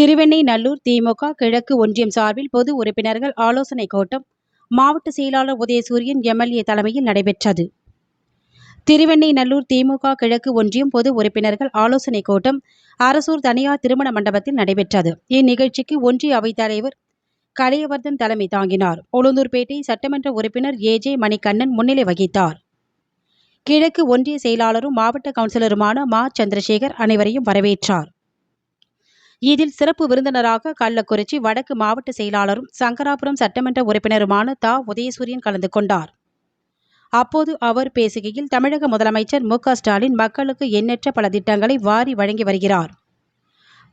திருவெண்ணைநல்லூர் திமுக கிழக்கு ஒன்றியம் சார்பில் பொது உறுப்பினர்கள் ஆலோசனைக் கூட்டம். மாவட்ட செயலாளர் உதயசூரியன் எம்எல்ஏ தலைமையில் நடைபெற்றது. திருவெண்ணைநல்லூர் திமுக கிழக்கு ஒன்றியம் பொது உறுப்பினர்கள் ஆலோசனைக் கூட்டம் அரசூர் தனியார் திருமண மண்டபத்தில் நடைபெற்றது. இந்நிகழ்ச்சிக்கு ஒன்றிய அவைத் தலைவர் கலையவர்தன் தலைமை தாங்கினார். உளுந்தூர்பேட்டை சட்டமன்ற உறுப்பினர் ஏ ஜே மணிகண்ணன் முன்னிலை வகித்தார். கிழக்கு ஒன்றிய செயலாளரும் மாவட்ட கவுன்சிலருமான மா. சந்திரசேகர் அனைவரையும் வரவேற்றார். இதில் சிறப்பு விருந்தினராக கள்ளக்குறிச்சி வடக்கு மாவட்ட செயலாளரும் சங்கராபுரம் சட்டமன்ற உறுப்பினருமான தா. உதயசூரியன் கலந்து கொண்டார். அப்போது அவர் பேசுகையில் தமிழக முதலமைச்சர் மு. க. ஸ்டாலின் மக்களுக்கு எண்ணற்ற பல திட்டங்களை வாரி வழங்கி வருகிறார்.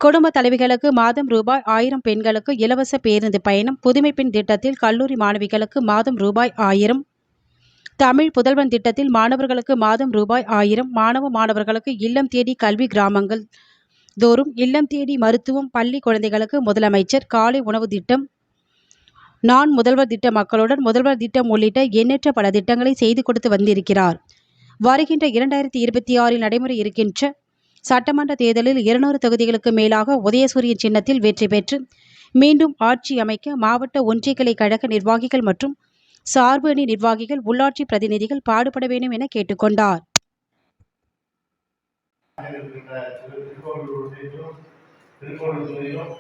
குடும்ப தலைவிகளுக்கு மாதம் ரூபாய் ஆயிரம் பெண்களுக்கு இலவச பேருந்து பயணம் புதுமை பெண் திட்டத்தில் கல்லூரி மாணவிகளுக்கு மாதம் ரூபாய் ஆயிரம் தமிழ் புதல்வன் திட்டத்தில் மாணவர்களுக்கு மாதம் ரூபாய் ஆயிரம் மாணவ மாணவர்களுக்கு இல்லம் தேடி கல்வி கிராமங்கள் தோறும் இல்லம் தேடி மருத்துவம் பள்ளி குழந்தைகளுக்கு முதலமைச்சர் காலை உணவு திட்டம் நான் முதல்வர் திட்ட மக்களுடன் முதல்வர் திட்டம் உள்ளிட்ட எண்ணற்ற பல திட்டங்களை செய்து கொடுத்து வந்திருக்கிறார். வருகின்ற இரண்டாயிரத்தி இருபத்தி ஆறில் நடைமுறை இருக்கின்ற சட்டமன்ற தேர்தலில் இருநூறு தொகுதிகளுக்கு மேலாக உதயசூரியன் சின்னத்தில் வெற்றி பெற்று மீண்டும் ஆட்சி அமைக்க மாவட்ட ஒன்றிய கிளை கழக நிர்வாகிகள் மற்றும் சார்பு அணி நிர்வாகிகள் உள்ளாட்சி பிரதிநிதிகள் பாடுபட வேண்டும் என கேட்டுக்கொண்டார். இருக்கின்ற திருக்கோவிலூர் ஒன்றியத்திலும் திருக்கோவிலூர் தொகுதியிலும்